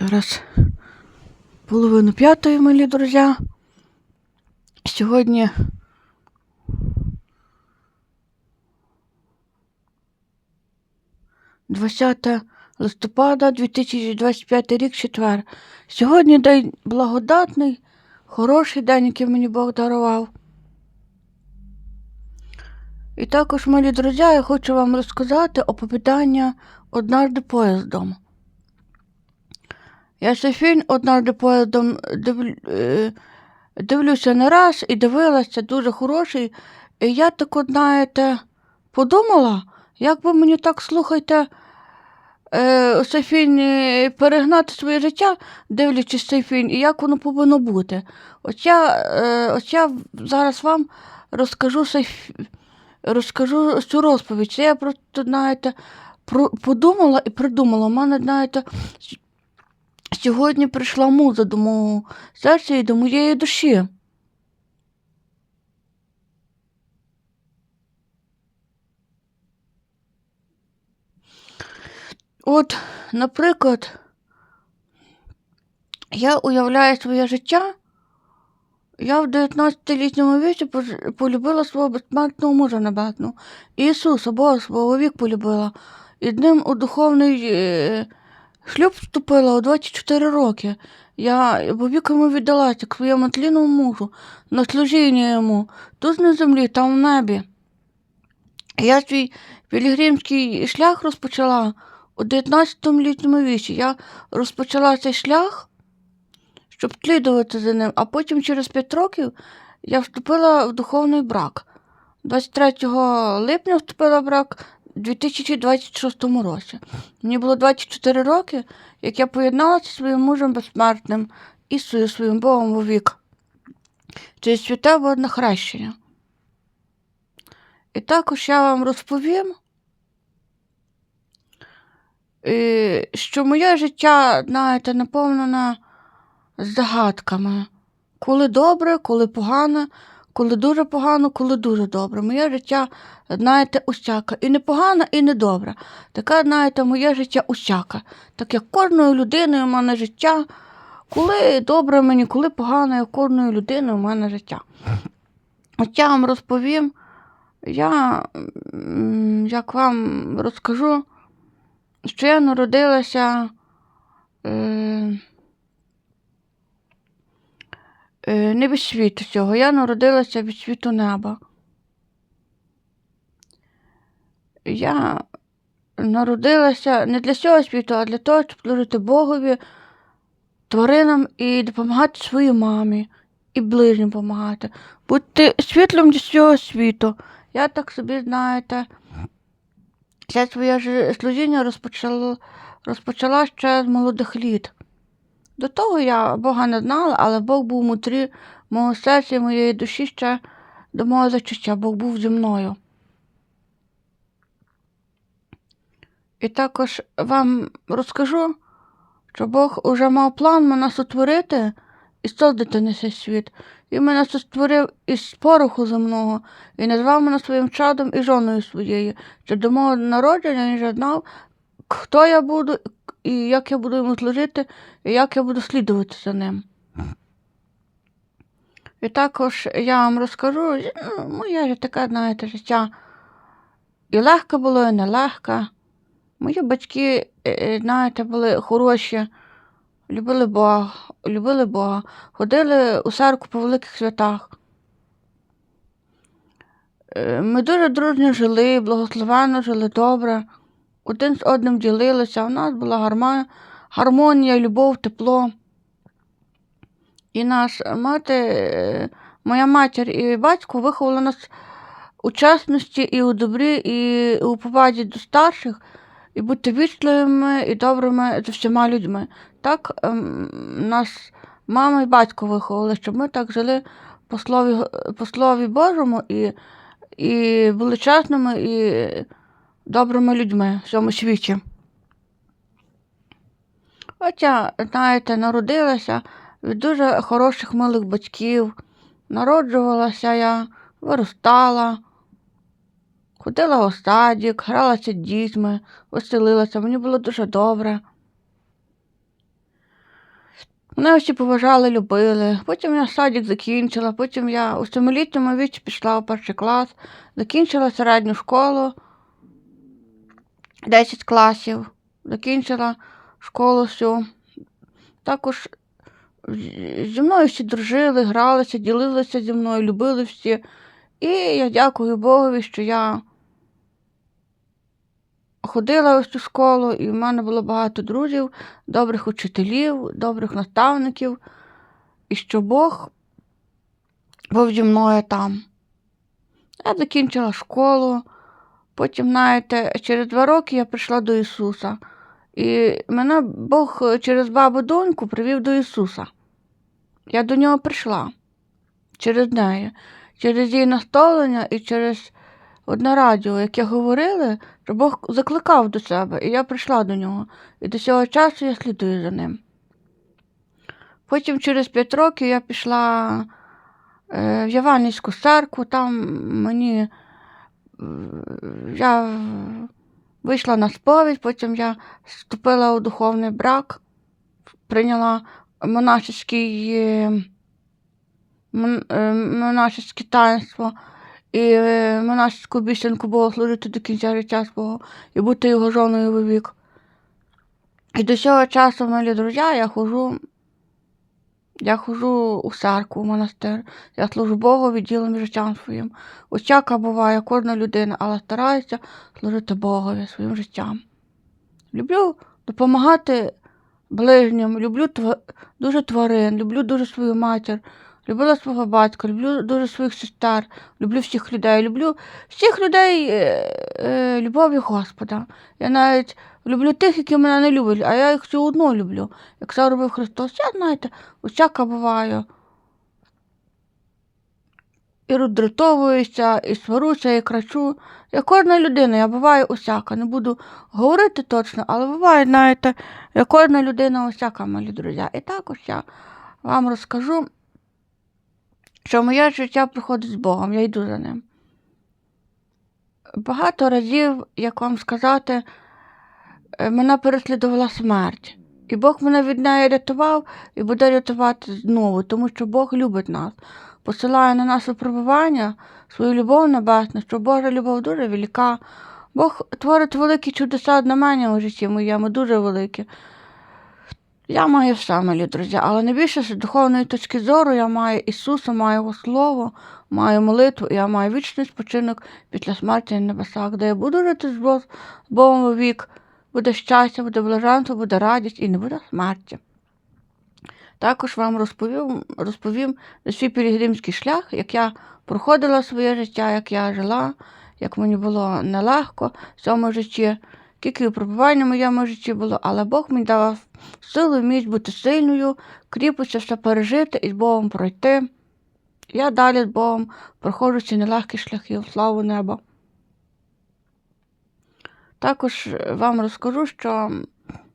Зараз половину п'ятої, милі друзі. Сьогодні Двадцяте листопада 2025 рік, четвер. Сьогодні день благодатний, хороший день, який мені Бог дарував. І також, милі друзі, я хочу вам розказати оповідання однажды поїздом. Я цей фільм однажды поїздом див... е, дивлюся не раз і дивилася, дуже хороший. І я так, знаєте, подумала, як би мені так слухайте, е, цей фільм е, перегнати своє життя, дивлячись цей фільм, і як воно повинно бути. От я, от я зараз вам розкажу цей ф- розкажу цю розповідь. Це я просто, знаєте, про, подумала і придумала. У мене, знаєте, сьогодні прийшла муза до мого серця і до моєї душі. От, наприклад, я уявляю своє життя. Я в 19-літньому віці полюбила свого безсмертного мужа небесного. Ісуса, Бога свого вік полюбила. І ним у духовний е, шлюб вступила у 24 роки. Я віками віддалася к своєму тлінному мужу, на служіння йому, тут на землі, там в небі. Я свій пілігримський шлях розпочала у 19-літньому віці. Я розпочала цей шлях щоб слідувати за ним, а потім через 5 років я вступила в духовний брак. 23 липня вступила в брак у 2026 році. Мені було 24 роки, як я поєдналася зі своїм мужем безсмертним і своїм Богом у вік. Через святе водне хрещення. І також я вам розповім, е, що моє життя, знаєте, наповнене загадками. Коли добре, коли погано, коли дуже погано, коли дуже добре. Моє життя, знаєте, усяке. І не погане, і не добре. Таке, знаєте, моє життя усяке. Так як кожною людиною в мене життя, коли добре мені, коли погано, як кожною людиною в мене життя. От я вам розповім, я як вам розкажу, що я народилася. Е, не від світу цього. Я народилася від світу неба. Я народилася не для цього світу, а для того, щоб служити Богові, тваринам і допомагати своїй мамі, і ближнім допомагати. Бути світлом для цього світу. Я так собі, знаєте, все своє служіння розпочала, розпочала ще з молодих літ. До того я Бога не знала, але Бог був внутрі мого серця і моєї душі ще до мого зачуття. Бог був зі мною. І також вам розкажу, що Бог уже мав план мене сотворити і создати на цей світ. Він мене сотворив із пороху земного і назвав мене своїм чадом і жоною своєю. Що до мого народження він вже знав, хто я буду і як я буду йому служити, і як я буду слідувати за ним. І також я вам розкажу, ну, моє таке, знаєте, життя і легке було, і нелегке. Мої батьки, е, е, знаєте, були хороші, любили Бога, любили Бога, ходили у церкву по великих святах. Е, Ми дуже дружньо жили, благословенно жили добре, один з одним ділилися, у нас була гармонія, любов, тепло. І наш мати, е, моя матір і батько виховали нас у чесності і у добрі, і у повазі до старших, і бути вічливими і добрими з всіма людьми. Так ем, нас мама і батько виховали, щоб ми так жили по слові, по слові Божому і, і були чесними і добрими людьми в цьому світі. Я, знаєте, народилася від дуже хороших милих батьків. Народжувалася я, виростала, ходила у садик, гралася з дітьми, веселилася, мені було дуже добре. Мене всі поважали, любили. Потім я садик закінчила, потім я у семилітньому віці пішла у перший клас, закінчила середню школу, 10 класів, закінчила школу всю. Також зі мною всі дружили, гралися, ділилися зі мною, любили всі. І я дякую Богові, що я ходила в цю школу, і в мене було багато друзів, добрих учителів, добрих наставників, і що Бог був зі мною там. Я закінчила школу, потім, знаєте, через два роки я прийшла до Ісуса. І мене Бог через бабу доньку привів до Ісуса. Я до нього прийшла через неї, через її наставлення і через одне радіо, яке говорили, що Бог закликав до себе, і я прийшла до нього. І до цього часу я слідую за ним. Потім через п'ять років я пішла е, в Яванівську церкву, там мені я вийшла на сповідь, потім я вступила у духовний брак, прийняла монашеський, е, мон- монашеське таїнство і е, монашеську обіцянку Бога служити до кінця життя свого і бути його жоною вовік. І до цього часу, милі друзі, я хожу, я хожу у церкву, в монастир. Я служу Богу відділом життям своїм. Усяка буває кожна людина, але стараюся служити Богові своїм життям. Люблю допомагати ближнім, люблю тв... дуже тварин, люблю дуже свою матір, любила свого батька, люблю дуже своїх сестер, люблю всіх людей, люблю всіх людей е, е, любов'ю Господа. Я навіть люблю тих, які мене не люблять, а я їх все одно люблю. Як це робив Христос, я, знаєте, усяка буваю. І роздратовуюся, і сварюся, і кричу. Я кожна людина, я буваю усяка. Не буду говорити точно, але буває, знаєте, я кожна людина усяка, мої друзі. І також я вам розкажу, що моє життя приходить з Богом, я йду за ним. Багато разів, як вам сказати, е, мене переслідувала смерть. І Бог мене від неї рятував і буде рятувати знову, тому що Бог любить нас, посилає на нас випробування свою любов небесну, що Божа любов дуже велика. Бог творить великі чудеса на мене у житті моєму, дуже великі. Я маю все, малі друзі, але найбільше з духовної точки зору я маю Ісуса, маю Його Слово, маю молитву, і я маю вічний спочинок після смерті на небесах, де я буду жити з Богом у вік, буде щастя, буде блаженство, буде радість і не буде смерті. Також вам розповім, розповім за свій пілігримський шлях, як я проходила своє життя, як я жила, як мені було нелегко в цьому житті, скільки випробувань в моєму житті було, але Бог мені давав силу і бути сильною, кріпостю все пережити і з Богом пройти. Я далі з Богом проходжу ці нелегкі шляхи славу неба. Також вам розкажу, що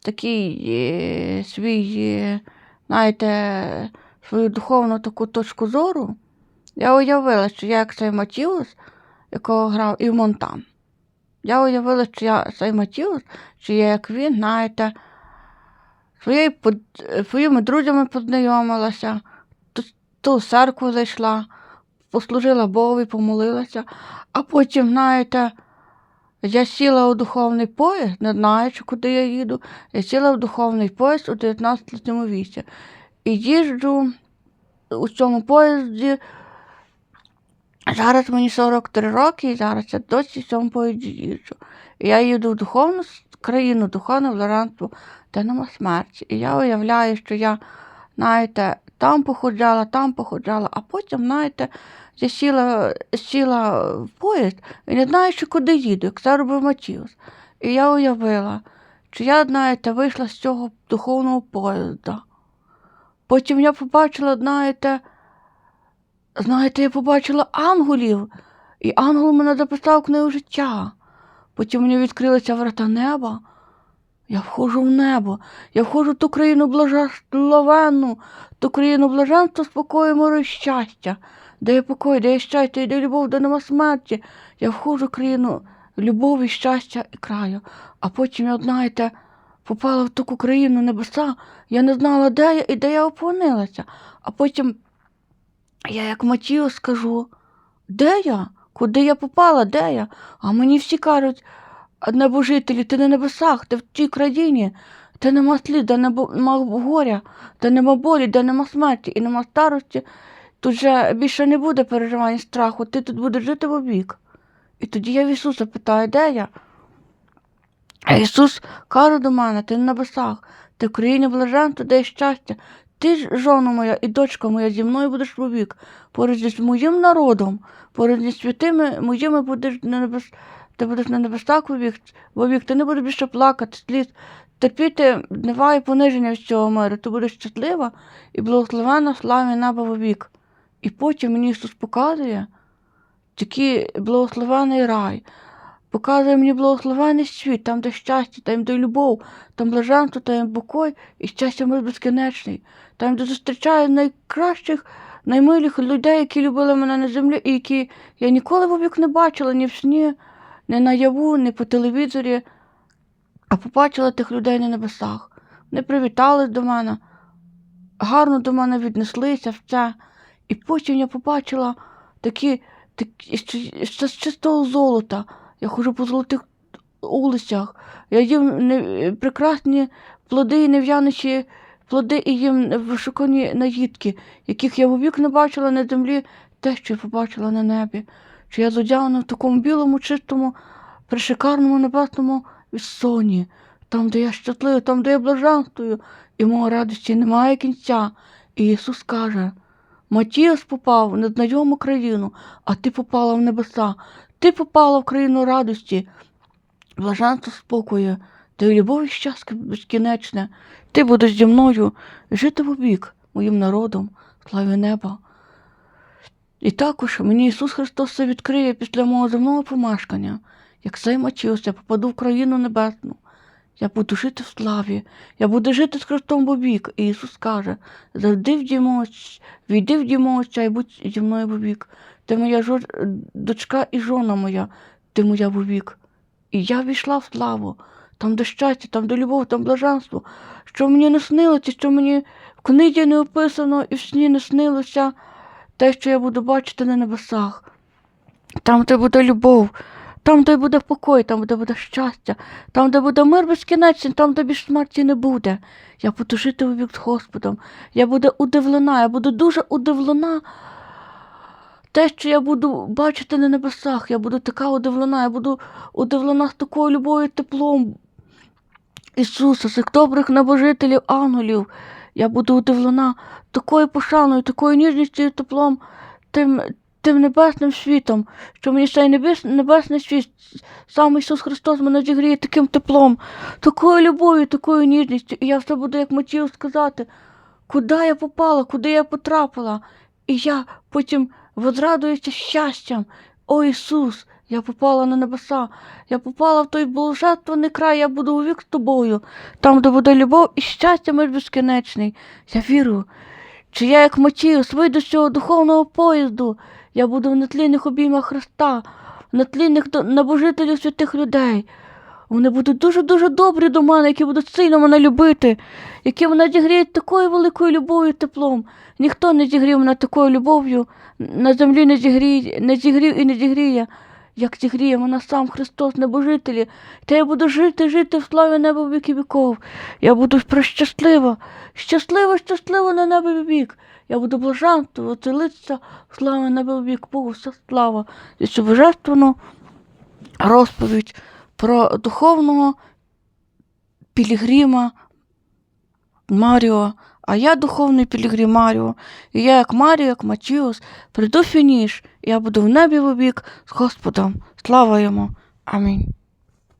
такий е, свій, е, знаєте, свою духовну таку точку зору, я уявила, що я як цей Матіус, якого грав і в Монтан. Я уявила, що я цей Матіус, що я як він, знаєте, своєю, своїми друзями познайомилася, ту, церкву зайшла, послужила Богові, помолилася, а потім, знаєте, я сіла у духовний поїзд, не знаючи, куди я їду. Я сіла в духовний поїзд у 19-літньому віці. І їжджу у цьому поїзді. Зараз мені 43 роки, і зараз я досі цьому поїзді їжджу. Я їду в духовну країну, духовне блаженство, де нема смерті. І я уявляю, що я, знаєте, там походжала, там походжала, а потім, знаєте, я сіла, сіла в поїзд і не знаю, що куди їду, як це робив Матіус. І я уявила, що я, знаєте, вийшла з цього духовного поїзда. Потім я побачила, знаєте, знаєте, я побачила ангелів, і ангел мене записав книгу життя. Потім мені відкрилися врата неба. Я входжу в небо, я входжу в ту країну благословенну, ту країну блаженства, спокою, миру і щастя, де є покой, де є щастя, де є любов, де нема смерті. Я входжу в країну любові, щастя і краю. А потім я, знаєте, попала в таку країну небеса, я не знала, де я і де я опинилася. А потім я як Матію скажу, де я? Куди я попала, де я? А мені всі кажуть, «А, небожителі, ти на небесах, ти в тій країні, де нема слід, де нема горя, де нема болі, де нема смерті і нема старості. Тут же більше не буде переживань страху, ти тут будеш жити вовік. І тоді я в Ісуса питаю, де я? А Ісус каже до мене, ти на небесах, ти в країні блаженства, де є щастя. Ти ж, жона моя і дочка моя, зі мною будеш вовік, поруч зі моїм народом, поруч зі святими моїми будеш на небес... ти будеш на небесах вовік, вовік, ти не будеш більше плакати, сліз, терпіти гнева і пониження всього миру, ти будеш щаслива і благословена славі неба вовік. І потім мені Ісус показує такий благословений рай, показує мені благословений світ, там, де щастя, там, де любов, там блаженство, там покой і щастя мир безкінечний, там, де зустрічаю найкращих, наймилих людей, які любили мене на землі, і які я ніколи вовік не бачила ні в сні, ні наяву, ні по телевізорі, а побачила тих людей на небесах. Вони привітали до мене, гарно до мене віднеслися в це. І потім я побачила такі, такі з чистого золота. Я ходжу по золотих улицях. Я їм не, прекрасні плоди і нев'яничі плоди і їм вишукані наїдки, яких я вовік не бачила на землі, те, що я побачила на небі. Що я зодягнена в такому білому, чистому, пришикарному небесному соні, там, де я щаслива, там, де я блаженствую, і мого радості немає кінця. І Ісус каже, Матіас попав в незнайому країну, а ти попала в небеса. Ти попала в країну радості, блаженства спокою, де любов і щастя безкінечне. Ти будеш зі мною жити вовік, моїм народом, славі неба. І також мені Ісус Христос це відкриє після мого земного помешкання. Як цей Матіос, я попаду в країну небесну. Я буду жити в славі, я буду жити з Христом вовік. І Ісус каже, завжди в війди в дім і будь зі мною вовік. Ти моя жо... дочка і жона моя, ти моя вовік. І я війшла в славу, там, де щастя, там, де любов, там блаженство, що мені не снилося, що мені в книзі не описано і в сні не снилося те, що я буду бачити на небесах. Там, де буде любов, там, де буде покой, там, де буде щастя, там, де буде мир безкінечний, там, де більш смерті не буде. Я буду жити у вік з Господом. Я буду удивлена, я буду дуже удивлена. Те, що я буду бачити на небесах, я буду така удивлена, я буду удивлена з такою любов'ю теплом Ісуса, цих добрих небожителів, ангелів. Я буду удивлена такою пошаною, такою ніжністю і теплом, тим, тим небесним світом, що мені цей небес, небесний світ, сам Ісус Христос мене зігріє таким теплом, такою любов'ю, такою ніжністю. І я все буду, як Матію сказати, куди я попала, куди я потрапила. І я потім возрадуюся щастям. О Ісус, я попала на небеса, я попала в той блаженний край, я буду у вік з тобою, там, де буде любов і щастя мир безкінечний. Я вірю, чи я, як Матіус, вийду з цього духовного поїзду, я буду в нетлінних обіймах Христа, в нетлінних набожителів святих людей. Вони будуть дуже-дуже добрі до мене, які будуть сильно мене любити, які мене зігріють такою великою любов'ю теплом. Ніхто не зігрів мене такою любов'ю, на землі не зігріє, не зігрів і не зігріє, як зігріє мене сам Христос, небожителі. Та я буду жити, жити в славі неба в віки віков. Я буду прощаслива, щаслива, щаслива на небі вік. Я буду блаженствувати, лиця в славі неба в вік. Богу вся слава. І цю божественну розповідь про духовного пілігрима Маріо, а я духовний Пілігрім Маріо, і я, як Маріо, як Матіос, прийду фініш, і я буду в небі вовік з Господом. Слава йому. Амінь.